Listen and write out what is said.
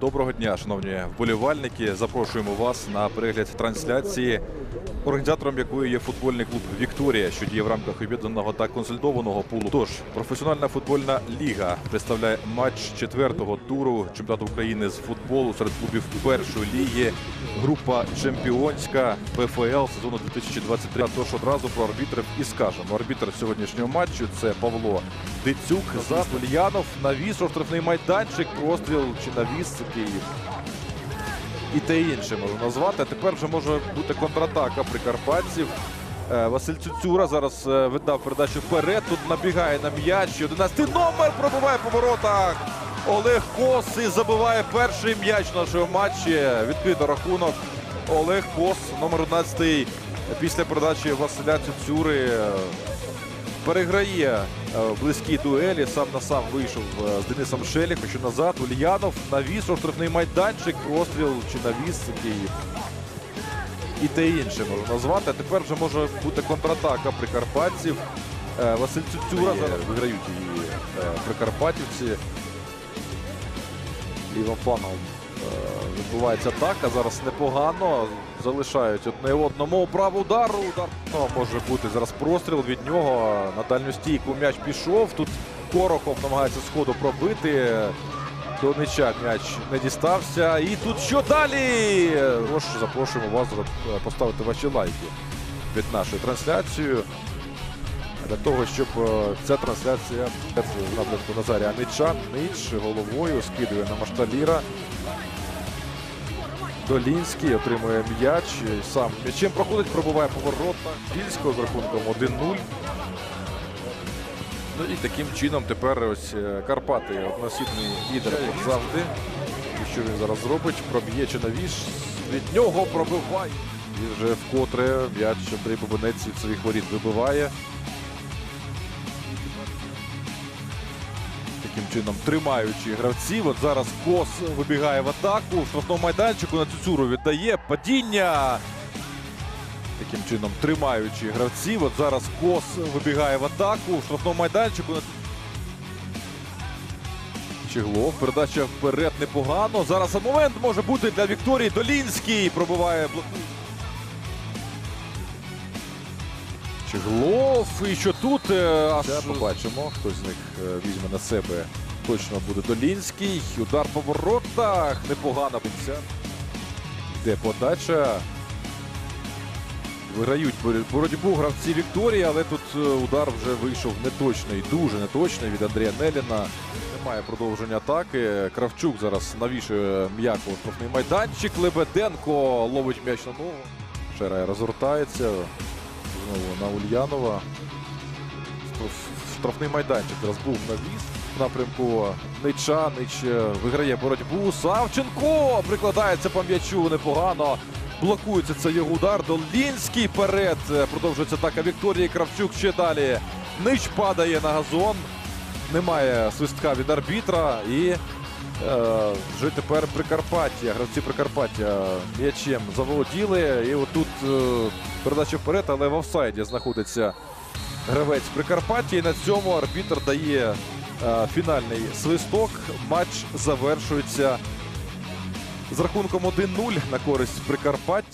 Доброго дня, шановні вболівальники. Запрошуємо вас на перегляд трансляції, організатором якої є футбольний клуб Вікторія, що діє в рамках об'єднаного та консолідованого пулу. Тож професіональна футбольна ліга представляє матч четвертого туру чемпіонату України з футболу серед клубів першої ліги. Група чемпіонська ПФЛ сезону 2023. Тож одразу про арбітрів і скажемо. Арбітр сьогоднішнього матчу це Павло Дицюк, Зас Ульянов, навіс, штрафний майданчик, простріл чи навіс такий. І те інше можу назвати. Тепер вже може бути контратака прикарпатців. Е, Василь Цюцюра зараз е, віддав передачу вперед. Тут набігає на м'яч. 11 номер пробиває по воротах. Олег Кос і забиває перший м'яч нашого матчі. Відкрито рахунок. Олег Кос, номер 11 після передачі Василя Цюцюри. е, переграє в близькій дуелі. Сам на сам вийшов е, з Денисом Шеліхом, що назад. Ульянов навіс, штрафний майданчик, простріл чи навіс який. І те інше можу назвати. А тепер вже може бути контратака прикарпатців. Е, Василь Цюцюра зараз виграють її е, прикарпатівці. Е, відбувається атака. Зараз непогано. Залишають одне одному право удару. Удар ну, може бути зараз простріл від нього. На дальню стійку м'яч пішов. Тут Корохов намагається сходу пробити. До м'яч не дістався. І тут що далі? Тож запрошуємо вас е, поставити ваші лайки під нашою трансляцією. Для того, щоб е, ця трансляція в напрямку Назарія Нича. Нич головою скидує на Машталіра. Долінський отримує м'яч. Сам м'ячем проходить, пробуває поворота. Фільського з рахунком 1-0. Ну і таким чином тепер ось е, Карпати односідний лідер завжди. І що він зараз зробить? Проб'є чи. Від нього пробиває. І вже вкотре м'яч Андрій Бобинець від своїх воріт вибиває. Таким чином тримаючи гравців. От зараз Кос вибігає в атаку. В штрафному майданчику на Цюцюру віддає падіння. Таким чином тримаючи гравців. От зараз Кос вибігає в атаку. В штрафному майданчику на Чеглов. Передача вперед непогано. Зараз момент може бути для Вікторії. Долінський пробиває блокує. Чеглов. І що тут? е, Аж побачимо. Хтось з них е, візьме на себе. Точно буде Долінський. Удар по воротах. Непогано. Йде подача. Виграють боротьбу гравці Вікторії, але тут е, удар вже вийшов неточний, дуже неточний від Андрія Неліна. Немає продовження атаки. Кравчук зараз навішує м'яко штрафний майданчик. Лебеденко ловить м'яч на ногу. Шерай розгортається. Знову на Ульянова. Штрафний майданчик зараз був навіс в напрямку Нича. Нич е, виграє боротьбу. Савченко прикладається по м'ячу непогано. Блокується це його удар. Долінський перед. Е, Продовжується атака Вікторії. Кравчук ще далі. Нич падає на газон. Немає свистка від арбітра. І вже тепер Прикарпаття. Гравці Прикарпаття м'ячем заволоділи. І отут е, передача вперед, але в офсайді знаходиться гравець Прикарпаття. І на цьому арбітр дає е, фінальний свисток. Матч завершується з рахунком 1-0 на користь Прикарпаття.